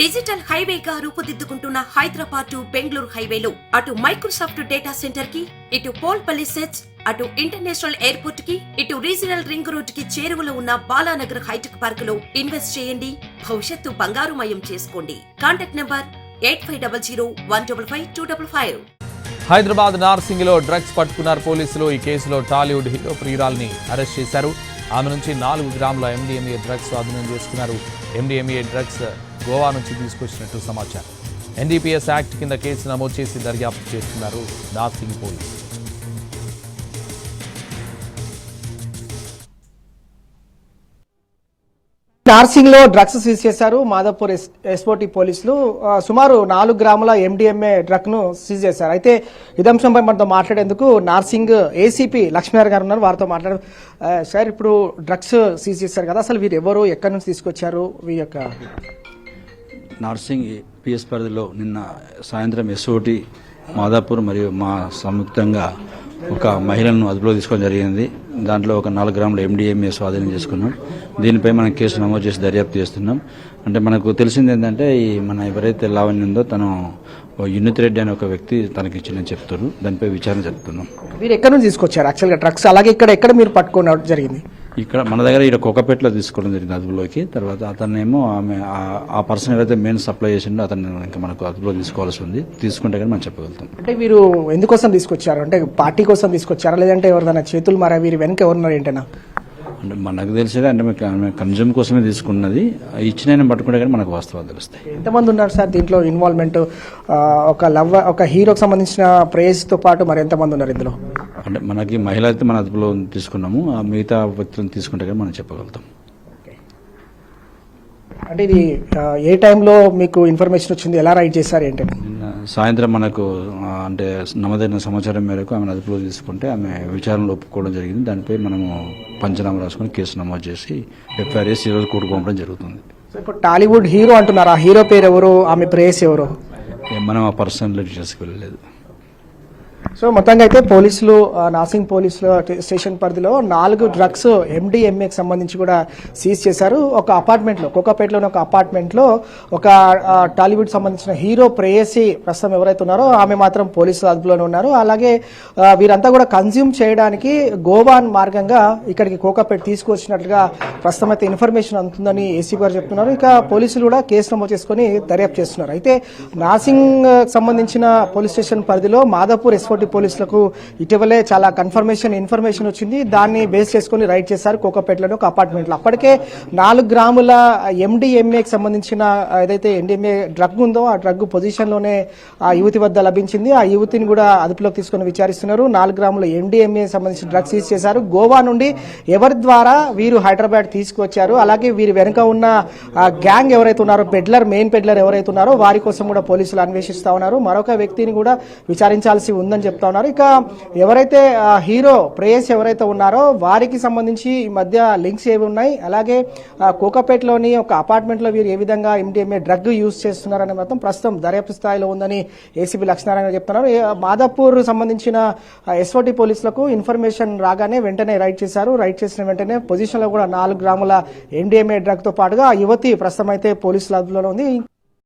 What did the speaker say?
Digital హైవేగా రూపుదిద్దుకుంటున్న Hyderabad to Bengaluru హైవేలో. అటు మైక్రోసాఫ్ట్ డేటా సెంటర్కి ఇటు పోల్ సెట్స్ అటు ఇంటర్నేషనల్ ఎయిర్పోర్ట్కి ఇటు రీజనల్ రింగ్ రోడ్కి చేరువలో ఉన్న బాలానగర్ హైటెక్ పార్క్లో ఇన్వెస్ట్ చేయండి. భవిష్యత్తు బంగారుమయం చేసుకోండి. Contact number eight five double zero one double five two double five. Hyderabad నార్సింగ్లో drugs పట్టుకున్నారు పోలీసులు. ఈ కేసులో టాలీవుడ్ హీరో ప్రియురాల్ని అరెస్ట్ చేశారు. ఆమె నుంచి నాలుగు గ్రాముల ఎండిఎంఏ డ్రగ్స్ స్వాధీనం చేసుకున్నారు. ఎండిఎంఏ డ్రగ్స్ గోవా నుంచి తీసుకొచ్చినట్టు సమాచారం. ఎన్డీపీఎస్ యాక్ట్ కింద కేసు నమోదు చేసి దర్యాప్తు చేస్తున్నారు నార్సింగ్ పోలీసు. నార్సింగ్లో డ్రగ్స్ సీజ్ చేశారు మాధవపూర్ ఎస్- ఎస్ఓటి పోలీసులు. సుమారు నాలుగు గ్రాముల ఎండిఎంఏ డ్రగ్ను సీజ్ చేశారు. అయితే ఇదంశంపై మనతో మాట్లాడేందుకు నార్సింగ్ ఏసీపీ లక్ష్మీనారాయణ గారు ఉన్నారు. వారితో మాట్లాడు సార్ ఇప్పుడు డ్రగ్స్ సీజ్ చేశారు కదా. అసలు వీరు ఎవరు ఎక్కడి నుంచి తీసుకొచ్చారు? వీరి యొక్క నార్సింగ్ పిఎస్ పరిధిలో నిన్న సాయంత్రం ఎస్ఓటి మాదాపూర్ మరియు మా సంయుక్తంగా ఒక మహిళను అదుపులో తీసుకోవడం జరిగింది. దాంట్లో ఒక నాలుగు గ్రాముల ఎండిఎంఏ స్వాధీనం చేసుకున్నాం. దీనిపై మనం కేసు నమోదు చేసి దర్యాప్తు చేస్తున్నాం. అంటే మనకు తెలిసింది ఏంటంటే ఈ మన ఎవరైతే లావణ్య ఉందో తను యునిత్ రెడ్డి అనే ఒక వ్యక్తి తనకి ఇచ్చిందని చెప్తున్నారు. దానిపై విచారణ జరుపుతున్నాం. మీరు ఎక్కడ నుంచి తీసుకొచ్చారు? యాక్చువల్గా డ్రగ్స్ అలాగే ఇక్కడ ఎక్కడ మీరు పట్టుకోవడం జరిగింది? ఇక్కడ మన దగ్గర ఇక్కడ కోకపేటలో తీసుకోవడం జరిగింది అదుపులోకి. తర్వాత అతనేమో ఆమె ఆ- పర్సన్ ఎవరైతే మెయిన్ సప్లై చేసిండో అతను ఇంకా మనకు అదుపులో తీసుకోవాల్సి ఉంది. తీసుకుంటే కానీ మనం చెప్పగలుగుతాం. అంటే వీరు ఎందుకోసం తీసుకొచ్చారు? అంటే పార్టీ కోసం తీసుకొచ్చారా? లేదంటే ఎవరిదైనా చేతులు మారా వీరి వెనక ఎవరున్నారు ఏంటన్నా? అంటే మనకు తెలిసేది అంటే కన్జ్యూమ్ కోసమే తీసుకున్నది. ఇచ్చిన పట్టుకుంటే కానీ మనకు వాస్తవాలు తెలుస్తాయి. ఎంతమంది ఉన్నారు సార్ దీంట్లో ఇన్వాల్వ్మెంట్? ఒక లవ్ ఒక హీరోకి సంబంధించిన ప్రేజ్తో పాటు మరి ఎంతమంది ఉన్నారు ఇందులో? అంటే మనకి మహిళ అయితే మన అదుపులో తీసుకున్నాము ఆ మిగతా వ్యక్తులను తీసుకుంటే కానీ మనం చెప్పగలుగుతాం. అంటే ఇది ఏ టైంలో మీకు ఇన్ఫర్మేషన్ వచ్చింది ఎలా రైట్ చేశారు ఏంటి? నిన్న సాయంత్రం మనకు అంటే నమోదైన సమాచారం మేరకు ఆమెను అదుపులో తీసుకుంటే ఆమె విచారణలో ఒప్పుకోవడం జరిగింది. దానిపై మనము పంచనామా రాసుకొని కేసు నమోదు చేసి ఎఫ్ఐఆర్ వేసి ఈరోజు కోర్టు పంపడం జరుగుతుంది. ఇప్పుడు టాలీవుడ్ హీరో అంటున్నారు? ఆ హీరో పేరు ఎవరు ఆమె ప్రేస్ ఎవరు? మనం ఆ పర్సనల్ డీటెయిల్స్కి వెళ్ళలేదు. సో మొత్తంగా అయితే పోలీసులు నాసింగ్ పోలీసులు స్టేషన్ పరిధిలో నాలుగు డ్రగ్స్ ఎండిఎంఏకి సంబంధించి కూడా సీజ్ చేశారు. ఒక అపార్ట్మెంట్లో కోకాపేటలోని ఒక అపార్ట్మెంట్లో ఒక టాలీవుడ్ సంబంధించిన హీరో ప్రేయసి ప్రస్తుతం ఎవరైతే ఉన్నారో ఆమె మాత్రం పోలీసులు అదుపులోనే ఉన్నారు. అలాగే వీరంతా కూడా కన్జ్యూమ్ చేయడానికి గోవాన్ మార్గంగా ఇక్కడికి కోకాపేట తీసుకొచ్చినట్లుగా ప్రస్తుతం అయితే ఇన్ఫర్మేషన్ అందుతుందని ఏసీ గారు చెప్తున్నారు. ఇక పోలీసులు కూడా కేసు నమోదు చేసుకొని దర్యాప్తు చేస్తున్నారు. అయితే నాసింగ్ సంబంధించిన పోలీస్ స్టేషన్ పరిధిలో మాదాపూర్ ఎస్ఓటి పోలీసులకు ఇటీవలే చాలా కన్ఫర్మేషన్ ఇన్ఫర్మేషన్ వచ్చింది. దాన్ని బేస్ చేసుకొని రైడ్ చేశారు కోకపేటలోని ఒక అపార్ట్మెంట్లో అప్పటికే నాలుగు గ్రాముల ఎండిఎంఏకి సంబంధించిన ఏదైతే ఎండిఎంఏ డ్రగ్ ఉందో ఆ డ్రగ్ పొజిషన్లోనే ఆ యువతి వద్ద లభించింది. ఆ యువతిని కూడా అదుపులోకి తీసుకొని విచారిస్తున్నారు. నాలుగు గ్రాముల ఎండిఎంఏ సంబంధించిన డ్రగ్స్ సీజ్ చేశారు. గోవా నుండి ఎవరి ద్వారా వీరు హైదరాబాద్ తీసుకొచ్చారు అలాగే వీరి వెనుక ఉన్న ఆ గ్యాంగ్ ఎవరైతే ఉన్నారో పెడ్లర్ మెయిన్ పెడ్లర్ ఎవరైతే ఉన్నారో వారి కోసం కూడా పోలీసులు అన్వేషిస్తా ఉన్నారు. మరొక వ్యక్తిని కూడా విచారించాల్సి ఉందని చెప్పి చెప్తా ఉన్నారు ఇక ఎవరైతే హీరో ప్రేయస్ ఎవరైతే ఉన్నారో వారికి సంబంధించి ఈ మధ్య లింక్స్ ఏవి ఉన్నాయి? అలాగే కోకపేటలోని ఒక అపార్ట్మెంట్లో వీరు ఏ విధంగా ఎండిఎంఏ డ్రగ్ యూజ్ చేస్తున్నారనే మాత్రం ప్రస్తుతం దర్యాప్తు స్థాయిలో ఉందని ఏసీబీ లక్ష్మీనారాయణ చెప్తున్నారు. ఏ- మాదాపూర్ సంబంధించిన ఎస్ఓటి పోలీసులకు ఇన్ఫర్మేషన్ రాగానే వెంటనే రైడ్ చేశారు. రైడ్ చేసిన వెంటనే పొజిషన్లో కూడా నాలుగు గ్రాముల ఎండిఎంఏ డ్రగ్తో పాటుగా యువతి ప్రస్తుతం అయితే పోలీసుల అదుపులో ఉంది.